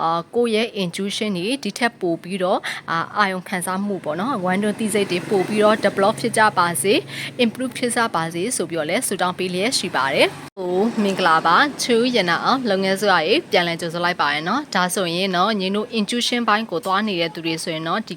အာကိုယ့်ရဲ့ intuition တွေဒီထက်ပိုပြီးတော့အာအာယုံခံစားမှုပေါ့နော်ဝမ်းတွန်းသိစိတ်တွေပိုပြီးတော့ develop ဖြစ်ကြပါစေ improve ဖြစ်ကြပါစေဆိုပြီးတော့လဲဆုတောင်းပေးလျက်ရှိပါတယ်ဟိုမင်္ဂလာပါချူရနာအောင်လုပ်ငန်းစုရည်ပြန်လည်ကြိုဆိုလိုက်ပါရနော်ဒါဆိုရင်နော်ညီတို့ intuition ဘိုင်းကိုသွားနေတဲ့သူတွေဆိုရင်နော်ဒီ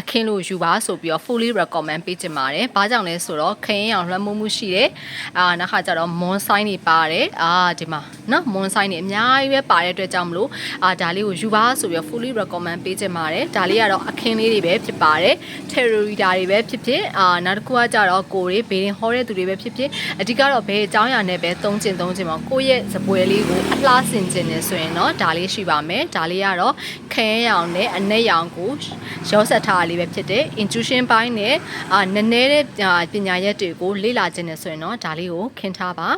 အခင်းလို့ယူပါဆိုပြီးတော့ fully recommend ပေးချင်ပါတယ်။ဘာကြောင့်လဲဆိုတော့ခရင်အောင်လွှမ်းမိုးမှုရှိတယ်။အာနောက်ခါကျတော့ moon sign တွေပါတယ်။အာဒီမှာနော် moon sign တွေအများကြီးပဲပါတဲ့အတွက်ကြောင့်မလို့အာဒါလေးကိုယူပါဆိုပြီးတော့ fully recommend ပေးချင်ပါတယ်။ဒါလေးကတော့အခင်းလေးတွေပဲဖြစ်ပါတယ်။ terror reader တွေပဲဖြစ်ဖြစ်အာနောက်တစ်ခုကကျတော့ကိုတွေဘေးရင်ဟောတဲ့သူတွေပဲဖြစ်ဖြစ်အဓိကတော့ဘယ်အကြောင်းအရာနဲ့ပဲသုံးကျင်သုံးကျင်ပါကိုယ့်ရဲ့စပွဲလေးကိုအလှဆင်ကျင်နေဆိုရင်တော့ဒါလေးရှိပါမယ်။ဒါလေးကတော့ခရင်ရောင်နဲ့အနက်ရောင်ကိုရောဆက်ထားတာလေးပဲဖြစ်တယ် intuition ဘိုင်းနဲ့အာနည်းနည်းတဲ့အာပညာရက်တွေကိုလေ့လာခြင်းနဲ့ဆိုရင်တော့ဒါလေးကိုခင်းထားပါ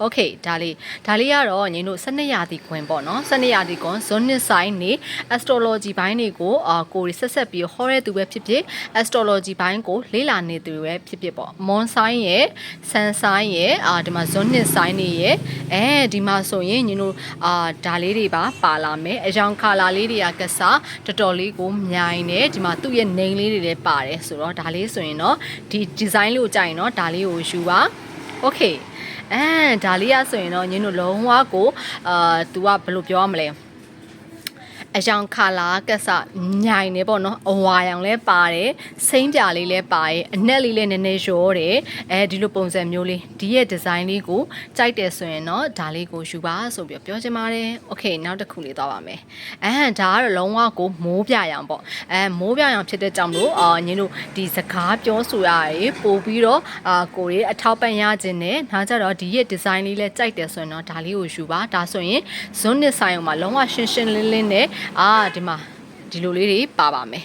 โอเคဒါလေးဒါလေးကတော့ညီတို့12ရာသီခွင်ပေါ့နော်12ရာသီခွင်ဇွန်နစ်ဆိုင်နေ astrology ဘိုင်းတွေကိုအာကိုရီဆက်ဆက်ပြီးဟောတဲ့သူပဲဖြစ်ဖြစ် astrology ဘိုင်းကိုလေ့လာနေသူပဲဖြစ်ဖြစ်ပေါ့ moon sign ရဲ့ sun sign ရဲ့အာဒီမှာဇွန်နစ် sign နေရဲ့အဲဒီမှာဆိုရင်ညီတို့အာဒါလေးတွေပါပါလာမယ်အယောင်ခါလာလေးတွေကကစားတော်တော်လေးကိုမြိုင်တယ်ဒီမှာသူ့ရဲ့ name လေးတွေလည်းပါတယ်ဆိုတော့ဒါလေးဆိုရင်တော့ဒီ design လေးကိုကြိုက်ရင်တော့ဒါလေးကိုယူပါ okay အဲဒါလေးရဆိုရင်တော့ညင်းတို့လုံးဝကိုအာ तू ကဘယ်လိုပြောရမလဲ အယောင်ခါလာကက်ဆညိုင်နေပေါ့နော်အဝါရောင်လဲပါတယ်စိမ့်ပြလေးလဲပါတယ်အနက်လေးလဲနည်းနည်းရောတယ်အဲဒီလိုပုံစံမျိုးလေးဒီရဲ့ဒီဇိုင်းလေးကိုကြိုက်တယ်ဆိုရင်တော့ဒါလေးကိုယူပါဆိုပြီးပြောချင်ပါတယ်โอเคနောက်တစ်ခုလေးသွားပါမယ်အဲဒါကတော့လုံးဝကိုမိုးပြရောင်ပေါ့အဲမိုးပြရောင်ဖြစ်တဲ့ကြောင့်မလို့အာညင်းတို့ဒီစကားပြောဆိုရရေပို့ပြီးတော့အာကိုရီအထောက်ပံ့ရခြင်းနဲ့နောက်ကြတော့ဒီရဲ့ဒီဇိုင်းလေးလဲကြိုက်တယ်ဆိုရင်တော့ဒါလေးကိုယူပါဒါဆိုရင်ဇွန်းနစ်ဆိုင်အောင်မှာလုံးဝရှင်းရှင်းလင်းလင်းနဲ့ အာဒီမှာဒီလိုလေးတွေပါပါမယ်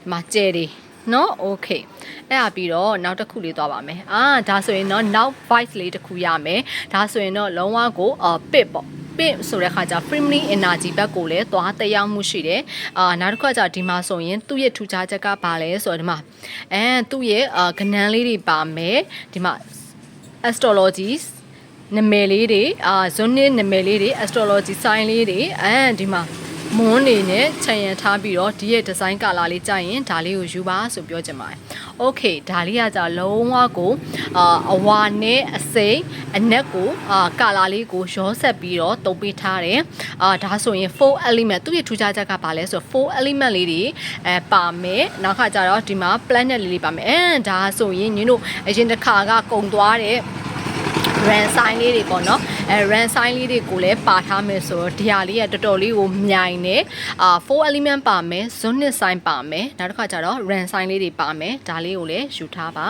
ဒီမှာကျဲတွေနော်โอเคအဲ့ဒါပြီးတော့နောက်တစ်ခုလေးသွားပါမယ်အာဒါဆိုရင်တော့နောက် voice လေးတစ်ခုရမယ်ဒါဆိုရင်တော့လုံးဝကိုအာ pit ပေါ့ pit ဆိုတဲ့ခါကျ feminine energy ဘက်ကိုလည်းသွားတက်ရောက်မှုရှိတယ်အာနောက်တစ်ခါကျဒီမှာဆိုရင်သူ့ရဲ့ထူခြားချက်ကဘာလဲဆိုတော့ဒီမှာအဲသူ့ရဲ့အာကဏန်းလေးတွေပါမယ်ဒီမှာ astrology နမယ်လေးတွေအာဇွန်နစ်နမယ်လေးတွေ astrology sign လေးတွေအဲဒီမှာ မွန်းနေနဲ့ခြံရံထားပြီးတော့ဒီရဲ့ဒီဇိုင်းကာလာလေးကြိုက်ရင်ဒါလေးကိုယူပါဆိုပြောချင်ပါတယ်။ Okay ဒါလေးကじゃလုံးဝကိုအာအဝါနဲ့အစိမ်းအနက်ကိုအာကာလာလေးကိုရောဆက်ပြီးတော့တုံးပေးထားတယ်။အာဒါဆိုရင်4 element သူ့ရဲ့ထူးခြားချက်ကဘာလဲဆိုတော့4 element လေးတွေအဲပါမယ်။နောက်ခါကျတော့ဒီမှာ planet လေးလေးပါမယ်။အဲဒါဆိုရင်ညီတို့အရင်တစ်ခါကကုံသွားတဲ့ ran sign လေးတွေပေါ့နော်အဲ ran sign လေးတွေကိုလည်းပါထားမယ်ဆိုတော့ဒီဟာလေးကတော်တော်လေးကိုမြိုင်နေအာ4 element ပါမယ် zone sign ပါမယ်နောက်တစ်ခါကျတော့ ran sign လေးတွေပါမယ်ဒါလေးကိုလည်းယူထားပါ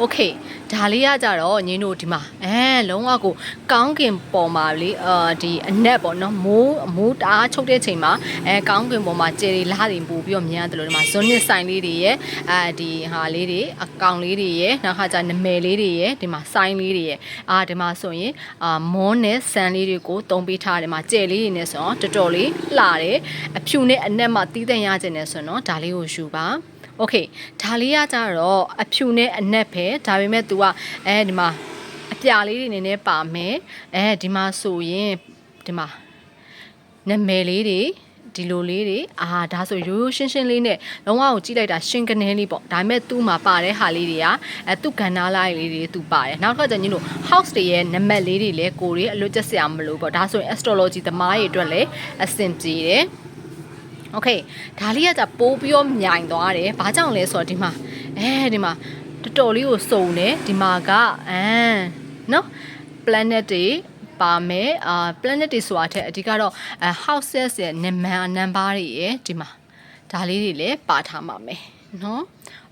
okay ဒါလေးကကြတော့ညီတို့ဒီမှာအဲလုံးဝကိုကောင်းကင်ပေါ်မှာလေအာဒီအနက်ပေါ့နော်မိုးမိုးတအားချုပ်တဲ့ချိန်မှာအဲကောင်းကင်ပေါ်မှာကျယ်ရီလာတွေပို့ပြီးတော့မြင်ရတယ်လို့ဒီမှာဇွန်နစ်ဆိုင်လေးတွေရဲ့အဲဒီဟာလေးတွေအကောင်လေးတွေရဲ့နောက်ခါကျနမယ်လေးတွေရဲ့ဒီမှာဆိုင်လေးတွေရဲ့အာဒီမှာဆိုရင်အာမောနဲ့ဆန်လေးတွေကိုတုံးပေးထားတယ်မှာကျယ်လေးတွေနဲ့ဆိုတော့တော်တော်လေးလှတယ်အဖြူနဲ့အနက်မှာတီးတဲ့ရခြင်းနဲ့ဆိုတော့ဒါလေးကိုယူပါ โอเคဒါလေးကကြတော့အဖြူနဲ့အနက်ပဲဒါပေမဲ့ तू ကအဲဒီမှာအပြာလေးတွေနေနဲ့ပါမယ်အဲဒီမှာဆိုရင်ဒီမှာနာမည်လေးတွေဒီလိုလေးတွေအာဒါဆိုရိုးရိုးရှင်းရှင်းလေးနဲ့လုံးဝကိုကြည့်လိုက်တာရှင်ကနေလေးပေါ့ဒါပေမဲ့သူ့မှာပါတဲ့ဟာလေးတွေကအဲသူ့ကဏ္ဍလိုက်လေးတွေသူပါတယ်နောက်တစ်ခါကျရင်တို့ house တွေရဲ့နံပါတ်လေးတွေလည်းကိုရီအလွတ်ကျက်စရာမလိုပေါ့ဒါဆိုရင် astrology သမားတွေအတွက်လည်းအဆင်ပြေတယ် โอเคဒါလေးကじゃပိုးပြီးတော့မြိုင်သွားတယ်ဘာကြောင့်လဲဆိုတော့ဒီမှာအဲဒီမှာတော်တော်လေးကိုစုံတယ်ဒီမှာကအဲနော် planet တွေပါမယ်အာ planet တွေဆိုတာထက်အဓိကတော့အဲ houses ရဲ့ number number တွေရဲ့ဒီမှာဒါလေးတွေလည်းပါထားမှာမယ် နော်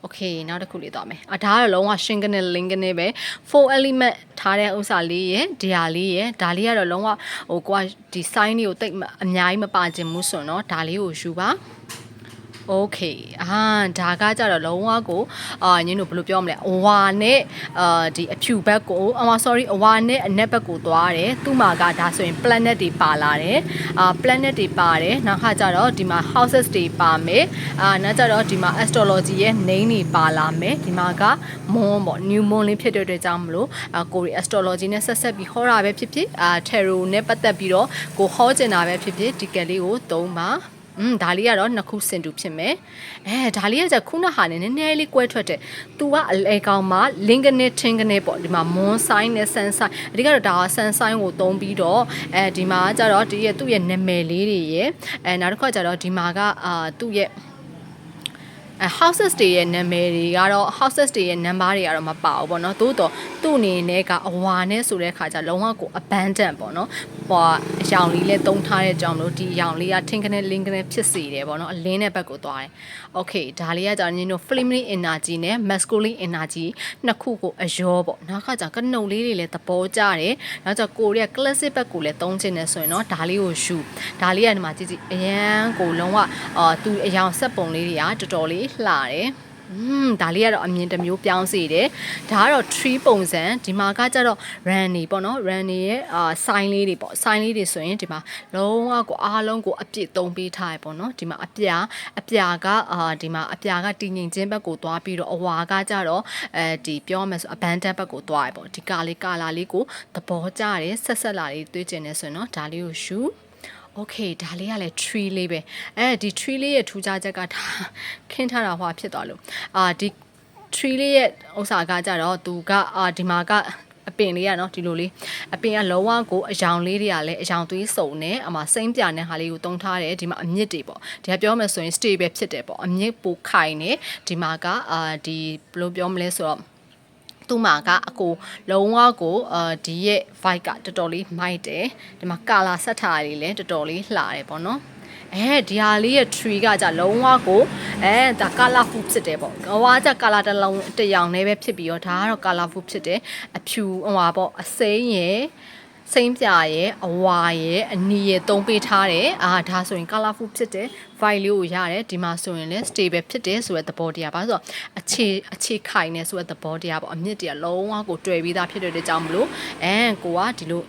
โอเคနောက်တစ်ခုလေးသွားမယ်အဒါကတော့လုံးဝရှင်းကနေ link ကနေပဲ4 element ထားတဲ့ဥစ္စာလေးရဲ့ဒီဟာလေးရဲ့ဒါလေးကတော့လုံးဝဟိုကိုကဒီ sign လေးကိုတိတ်အများကြီးမပါခြင်းဘူးဆိုတော့ဒါလေးကိုယူပါ โ โอเคအာဒါကကြတော့လုံးဝကိုအာညင်းတို့ဘယ်လိုပြောမလဲအဝါနဲ့အာဒီအဖြူဘက်ကိုအမ sorry အဝါနဲ့အနက်ဘက်ကိုသွားတယ်သူ့မှာကဒါဆိုရင် planet တွေပါလာတယ်အာ planet တွေပါတယ်နောက်ခါကျတော့ဒီမှာ houses တွေပါမယ်အာနောက်ကြတော့ဒီမှာ astrology ရဲ့ name တွေပါလာမယ်ဒီမှာက moon ပေါ့ new moon လေးဖြစ်တဲ့အတွက်ကြောင့်မလို့အာကိုရီ astrology နဲ့ဆက်ဆက်ပြီးဟောတာပဲဖြစ်ဖြစ်အာ tarot နဲ့ပတ်သက်ပြီးတော့ကိုဟောကျင်တာပဲဖြစ်ဖြစ်ဒီကလေးကိုသုံးပါ อืมဒါလေးကတော့နှစ်ခုစင်တူဖြစ်မယ်အဲဒါလေးကじゃခုနဟာနဲ့နည်းနည်းလေးကွဲထွက်တယ်။ तू ကအလေကောင်မှာ link နဲ့ tin နဲ့ပေါ့ဒီမှာ moon sign နဲ့ sun sign အဓိကတော့ဒါက sun sign ကိုသုံးပြီးတော့အဲဒီမှာကျတော့ဒီရဲ့သူ့ရဲ့နာမည်လေးတွေရဲ့အဲနောက်တစ်ခါကျတော့ဒီမှာကအာသူ့ရဲ့အဲ houses တွေရဲ့နာမည်တွေကတော့ houses တွေရဲ့ number တွေကတော့မပါဘူးပေါ့နော်သို့တော့သူ့အနေနဲ့ကအဝါနဲ့ဆိုတဲ့ခါကျလုံးဝကို abandon ပေါ့နော်ဟိုအယောင်လေးလဲတုံးထားတဲ့ကြောင့်မလို့ဒီအယောင်လေးက tin ကနေ link ကနေဖြစ်စေတယ်ပေါ့နော်အလင်းတဲ့ဘက်ကိုသွားတယ် okay ဒါလေးကကြာညင်းတို့ feminine energy နဲ့ masculine energy နှစ်ခုကိုအယောပေါ့နောက်ကကြာကနှုတ်လေးတွေလည်းသဘောကျတယ်နောက်ကျကိုရီးယား classic ဘက်ကိုလည်းသုံးချင်တယ်ဆိုရင်တော့ဒါလေးကိုယူဒါလေးကဒီမှာကြည့်ကြည့်အရန်ကိုလုံးဝအာသူအယောင်ဆက်ပုံလေးတွေကတော်တော်လေးလှတယ်อืมဒါလေးကတော့အမြင်တစ်မျိုးပြောင်းစေတယ်ဒါကတော့ tree ပုံစံဒီမှာကကြတော့ run နေပေါ့နော် run နေရဲ့အာ sign လေးတွေပေါ့ sign လေးတွေဆိုရင်ဒီမှာလုံးဝကိုအားလုံးကိုအပြည့်သုံးပေးထားရပေါ့နော်ဒီမှာအပြာအပြာကအာဒီမှာအပြာကတည်ငြိမ်ခြင်းဘက်ကိုသွားပြီးတော့အဝါကကြတော့အဲဒီပြောမယ်ဆို abandon ဘက်ကိုသွားရပေါ့ဒီကလေးကလာလေးကိုသဘောကျတယ်ဆက်ဆက်လာလေးတွေးကျင်နေဆိုရင်တော့ဒါလေးကိုရှူ okay ဒါလေးကလည်း tree လေးပဲအဲဒီ tree လေးရဲ့ထူးခြားချက်ကဒါခင်းထားတာဟွာဖြစ်သွားလို့အာဒီ tree လေးရဲ့ဥစ္စာကကြတော့သူကအာဒီမှာကအပင်လေးကနော်ဒီလိုလေးအပင်ကလုံးဝကိုအယောင်လေးတွေကလည်းအယောင်သွေးစုံနေအမှစိမ့်ပြတဲ့ဟာလေးကိုတုံးထားတယ်ဒီမှာအမြင့်တွေပေါ့ဒီကပြောမယ်ဆိုရင် stable ဖြစ်တယ်ပေါ့အမြင့်ပိုခိုင်နေဒီမှာကအာဒီဘယ်လိုပြောမလဲဆိုတော့ သူ့မှာကအကိုလုံးဝကိုအာဒီရဲ့ vibe ကတော်တော်လေးမိုက်တယ်ဒီမှာ color ဆက်ထားတွေလည်းတော်တော်လေးလှတယ်ပေါ့နော်အဲဒီဟာလေးရဲ့ tree ကじゃလုံးဝကိုအဲဒါ colorful ဖြစ်တယ်ပေါ့ဟိုကじゃ color တစ်လုံးတစ်ယောင်နဲ့ပဲဖြစ်ပြီးတော့ဒါကတော့ colorful ဖြစ်တယ်အဖြူဟိုပါပေါ့အစိမ်းရယ် စိမ့်ပြရဲ့အဝါရဲ့အနီရဲ့သုံးပေးထားတယ်အာဒါဆိုရင် colorful ဖြစ်တယ် vibe လေးကိုရတယ်ဒီမှာဆိုရင်လည်း stable ဖြစ်တယ်ဆိုတဲ့သဘောတရားပါဆိုတော့အခြေအခြေခိုင်နေဆိုတဲ့သဘောတရားပေါ့အမြင့်တရားလုံးဝကိုတွေ့ပြီးသားဖြစ်တဲ့ကြောင့်မလို့အဲကိုကဒီလို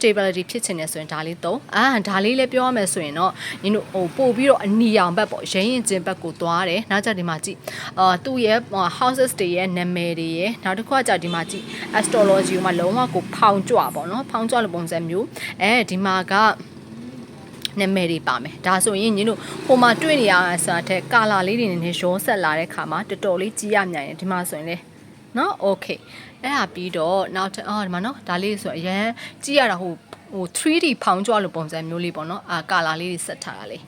stability ဖြစ်ချင်တယ်ဆိုရင်ဒါလေးသုံးအာဒါလေးလည်းပြောရမယ်ဆိုရင်တော့ညီတို့ဟိုပို့ပြီးတော့အနီရောင်ဘက်ပေါ့ရင်းရင်ကျင်ဘက်ကိုသွားတယ်နောက်ကြဒီမှာကြည့်အာသူ့ရဲ့ houses တွေရဲ့နာမည်တွေရဲ့နောက်တစ်ခုကကြဒီမှာကြည့် astrology ကိုမှလုံးဝကိုဖောင်ကြွပေါ့နော်ဖောင်ကြွလို့ပုံစံမျိုးအဲဒီမှာကနာမည်တွေပါမယ်ဒါဆိုရင်ညီတို့ဟိုမှာတွေ့နေရတာဆိုတာတဲ့ကာလာလေးတွေနဲ့ရောဆက်လာတဲ့ခါမှာတော်တော်လေးကြီးရမြိုင်တယ်ဒီမှာဆိုရင်လေနော် okay အဲ့ဒါပြီးတော့နောက်အော်ဒီမှာနော်ဒါလေးဆိုအရန်ကြည့်ရတာဟိုဟို 3D ဖောင်းကြွလို့ပုံစံမျိုးလေးပေါ့နော်အာကာလာလေးတွေဆက်ထားတာလေး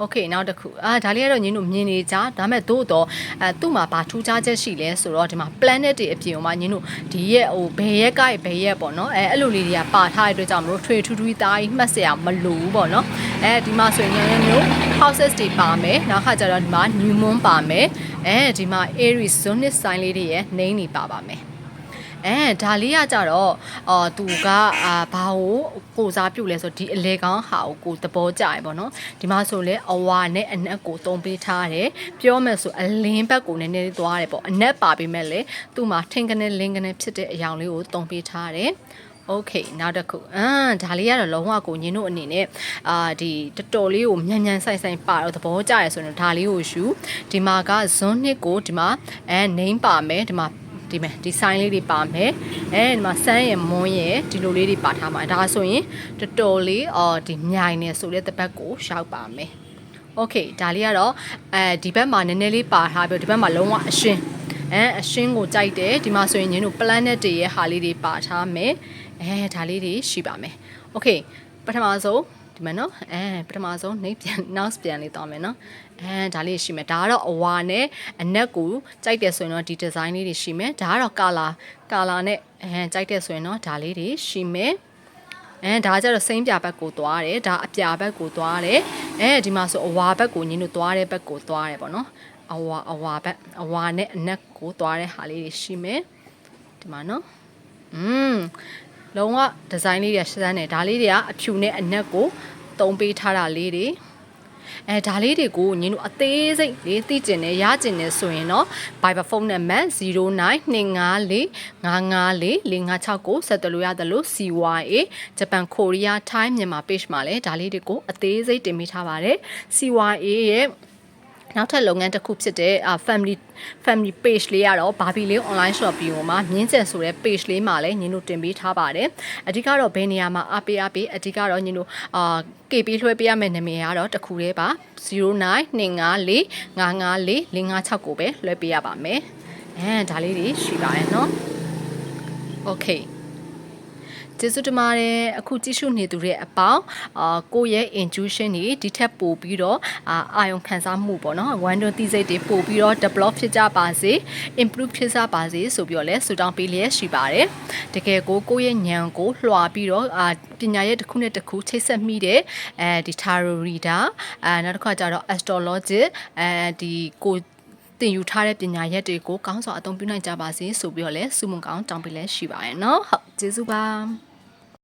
โอเคနောက်တစ်ခုအာဒါလေးကတော့ညင်းတို့မြင်နေကြဒါမဲ့သို့တော့အဲသူ့မှာဘာထူးခြားချက်ရှိလဲဆိုတော့ဒီမှာ planet တွေအပြင်မှာညင်းတို့ဒီရဲ့ဟိုဘယ်ရက်ကဘယ်ရက်ပေါ့နော်အဲအဲ့လိုလေးတွေကပါထားတဲ့အတွက်ကြောင့်မလို့ထွေထူးထူးသားကြီးမှတ်စရာမလိုဘူးပေါ့နော်အဲဒီမှာဆိုရင်ညညမျိုး houses တွေပါမယ်နောက်ခါကျတော့ဒီမှာ new moon ပါမယ်အဲဒီမှာ aries zodiac sign လေးတွေရဲ့ name တွေပါပါမယ် အဲဒါလေးကကြတော့အော်သူကအာဘာကိုကိုစားပြုတ်လဲဆိုဒီအလေကောင်းဟာကိုကိုသဘောကျရပေါ့နော်ဒီမှာဆိုလဲအဝါနဲ့အနက်ကိုသုံးပေးထားတယ်ပြောမယ်ဆိုအလင်းဘက်ကိုနည်းနည်းလေးသွားတယ်ပေါ့အနက်ပါပေးမဲ့လေသူ့မှာထင်ကနေလင်းကနေဖြစ်တဲ့အယောင်လေးကိုသုံးပေးထားတယ် okay နောက်တစ်ခုအမ်ဒါလေးကတော့လုံးဝကိုညင်းတို့အနေနဲ့အာဒီတော်တော်လေးကိုမြန်မြန်ဆိုင်ဆိုင်ပါတော့သဘောကျရဆိုရင်ဒါလေးကိုယူဒီမှာကဇွန်းနှစ်ကိုဒီမှာအဲ name ပါမယ်ဒီမှာ ဒီမဲ့ဒီ sign လေးတွေပါမယ်အဲဒီမှာစမ်းရယ်မွန်းရယ်ဒီလိုလေးတွေပါထားမှာဒါဆိုရင်တော်တော်လေးအော်ဒီမြိုင်နေဆိုတဲ့တပတ်ကိုရှောက်ပါမယ် okay ဒါလေးကတော့အဲဒီဘက်မှာနည်းနည်းလေးပါထားပြီးဒီဘက်မှာလုံးဝအရှင်းအဲအရှင်းကိုကြိုက်တယ်ဒီမှာဆိုရင်ညင်းတို့ planet တွေရဲ့ဟာလေးတွေပါထားမယ်အဲဒါလေးတွေရှိပါမယ် okay ပထမဆုံး ဒီမှာနော်အဲပထမဆုံးနှိပ်ပြန် nouse ပြန်လေးတောင်းမယ်နော်အဲဒါလေးရှိမယ်ဒါကတော့အဝါနဲ့အနက်ကိုကြိုက်တယ်ဆိုရင်တော့ဒီ design လေးတွေရှိမယ်ဒါကတော့ color color နဲ့အဲကြိုက်တယ်ဆိုရင်တော့ဒါလေးတွေရှိမယ်အဲဒါကြတော့စိမ့်ပြဘက်ကိုသွားတယ်ဒါအပြာဘက်ကိုသွားတယ်အဲဒီမှာဆိုအဝါဘက်ကိုညင်းတို့သွားတဲ့ဘက်ကိုသွားတယ်ပေါ့နော်အဝါအဝါဘက်အဝါနဲ့အနက်ကိုသွားတဲ့ဟာလေးတွေရှိမယ်ဒီမှာနော်อืม လုံးဝဒီဇိုင်းလေးတွေရှင်းတယ်ဒါလေးတွေကအဖြူနဲ့အနက်ကိုတုံးပေးထားတာလေးတွေအဲဒါလေးတွေကိုညီတို့အသေးစိတ်လေးသိကျင်နေရကျင်နေဆိုရင်တော့ Viber phone နံပါတ်092554555456ဆက်သွယ်လို့ရတယ်လို့ CYA ဂျပန်ကိုရီးယား Thai မြန်မာ page မှာလည်းဒါလေးတွေကိုအသေးစိတ်တင်ပေးထားပါတယ် CYA ရဲ့ နောက်ထပ်လုပ်ငန်းတစ်ခုဖြစ်တဲ့ family family page လေးကတော့ Barbie လေး online shopping ကိုမှာမြင်းကျန်ဆိုတဲ့ page လေးမှာလည်းညီတို့တင်ပေးထားပါတယ်အဓိကတော့ဘယ်နေရာမှာအပေးအပေးအဓိကတော့ညီတို့အာ KB လွှဲပေးရမယ့်နာမည်ကတော့တစ်ခုတည်းပါ0925454556ကိုပဲလွှဲပေးရပါမယ်အဲဒါလေးတွေရှိပါတယ်เนาะ Okay ကျေးဇူးတင်ပါတယ်အခုကြည့်ရှုနေသူတွေအပေါင်းအာကိုယ့်ရဲ့ intuition တွေဒီထက်ပိုပြီးတော့အာအာယုံခံစားမှုပေါ့နော်ဝမ်းတွန်းသိစိတ်တွေပိုပြီးတော့ develop ဖြစ်ကြပါစေ improve ဖြစ်ကြပါစေဆိုပြီးတော့လဲဆုတောင်းပေးလျက်ရှိပါတယ်တကယ်ကိုကိုယ့်ရဲ့ဉာဏ်ကိုလွှာပြီးတော့အာပညာရဲ့တစ်ခုနဲ့တစ်ခုချိတ်ဆက်မိတဲ့အဲဒီ tarot reader အဲနောက်တစ်ခါကျတော့ astrology အဲဒီကိုတ င်ယူထားတဲ့ပညာရက်တွေကိုကောင်းစွာအသုံးပြုနိုင်ကြပါစေဆိုပြီးတော့လည်းဆုမွန်ကောင်းတောင်းပေးလဲရှိပါရနော်ဟုတ်ကျေးဇူးပါ